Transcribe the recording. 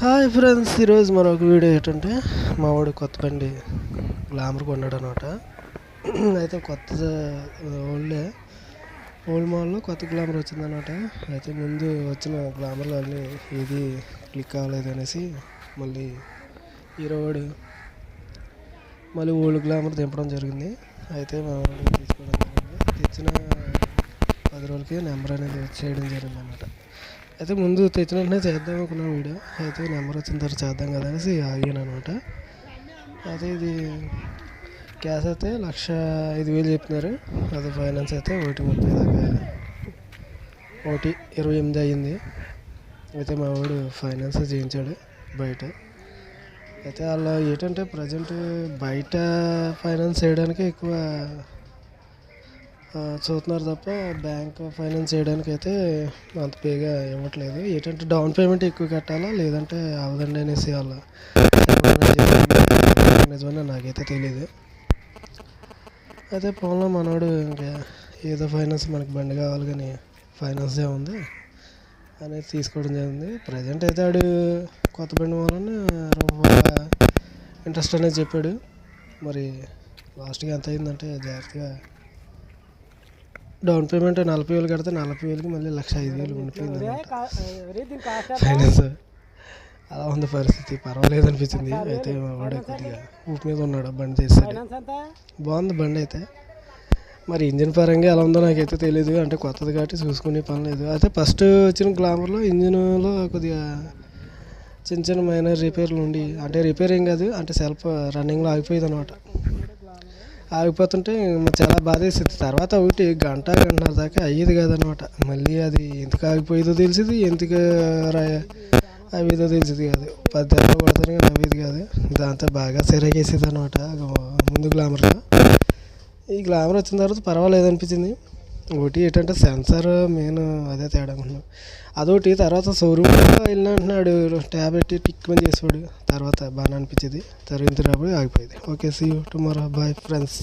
Hi friends ఈరోజు మరొక video ఏంటంటే మా వాడు కొత్త బండి గ్లామర్ కొన్నాడు అనమాట అయితే కొత్త ఓల్డే ఓల్డ్ మోడల్లో కొత్త గ్లామర్ వచ్చిందనమాట. అయితే ముందు వచ్చిన గ్లామర్లు అన్నీ ఇది క్లిక్ అవ్వలేదు అనేసి మళ్ళీ హీరో మళ్ళీ ఓల్డ్ గ్లామర్ దింపడం జరిగింది. అయితే మా వాడు తీసుకోవడం జరిగింది తెచ్చిన పది రోజులకి నెంబర్ అనేది చేయడం జరిగింది అనమాట అయితే ముందు తెచ్చిన వెంటనే చేద్దాం అనుకున్నాను వీడియో. అయితే నెంబర్ వచ్చిన తర్వాత చేద్దాం కదా అనేసి ఆగాను అనమాట. అయితే ఇది క్యాష్ అయితే లక్ష ఐదు వేలు చెప్తున్నారు అదే ఫైనాన్స్ అయితే ఒకటి ముప్పై దాకా ఒకటి ఇరవై ఎనిమిది అయ్యింది. అయితే మా వాడు ఫైనాన్స్ చేయించాడు బయట. అయితే వాళ్ళు ఏంటంటే ప్రజెంట్ బయట ఫైనాన్స్ చేయడానికి ఎక్కువ చూస్తున్నారు తప్ప బ్యాంక్ ఫైనాన్స్ చేయడానికి అయితే అంత పేగా ఇవ్వట్లేదు. ఏంటంటే డౌన్ పేమెంట్ ఎక్కువ కట్టాలా లేదంటే అవదండి అనేసి వాళ్ళ నిజమని? నాకైతే తెలియదు అయితే పొలంలో మనోడు ఇంకా ఏదో ఫైనాన్స్ మనకి బండి కావాలి కానీ ఫైనాన్స్ ఉంది అనేది తీసుకోవడం జరిగింది. ప్రజెంట్ అయితే ఆడు కొత్త బండి వలన రూపాయ ఇంట్రెస్ట్ అనేది చెప్పాడు. మరి లాస్ట్గా ఎంత అయిందంటే జాగ్రత్తగా డౌన్ పేమెంట్ నలభై వేలు కడితే నలభై వేలకి మళ్ళీ లక్ష ఐదు వేలు ఉండిపోయింది ఫైనాన్స్ అలా ఉంది పరిస్థితి. పర్వాలేదు అనిపించింది అయితే వాడు కొద్దిగా ఊపి మీద ఉన్నాడు బండి చేస్తాడు బాగుంది బండి అయితే. మరి ఇంజిన్ పరంగా ఎలా ఉందో నాకైతే తెలియదు అంటే కొత్తది కాబట్టి చూసుకునే పని లేదు. అయితే ఫస్ట్ వచ్చిన గ్లామర్లో ఇంజిన్లో కొద్దిగా చిన్న చిన్న మైనర్ రిపేర్లు ఉండి అంటే రిపేర్ ఏం కాదు అంటే సెల్ఫ్ రన్నింగ్లో ఆగిపోయేది అనమాట ఆగిపోతుంటే చాలా బాధ వేసింది తర్వాత ఒకటి గంట గంటన్నర దాకా అయ్యేది కాదనమాట మళ్ళీ అది ఎందుకు ఆగిపోయేదో తెలిసింది ఎందుకు రా- అవేదో తెలిసింది కాదు. పది పడతాను కొడతాను కానీ అవేది కాదు. దాంతో బాగా సిరగేసేది అనమాట ముందు గ్లామర్లో ఈ గ్లామర్ వచ్చిన తర్వాత పర్వాలేదు అనిపించింది ఒకటి ఏంటంటే సెన్సార్ మెయిన్ అదే తేడా అనుకున్నాను అదొకటి తర్వాత షోరూమ్ వెళ్ళిన అంటున్నాడు ట్యాబ్లెట్ టిక్ మంది చేసేవాడు. తర్వాత బాగా అనిపించేది. తర్వాత రాబోయి ఆగిపోయేది. Okay see tomorrow bye friends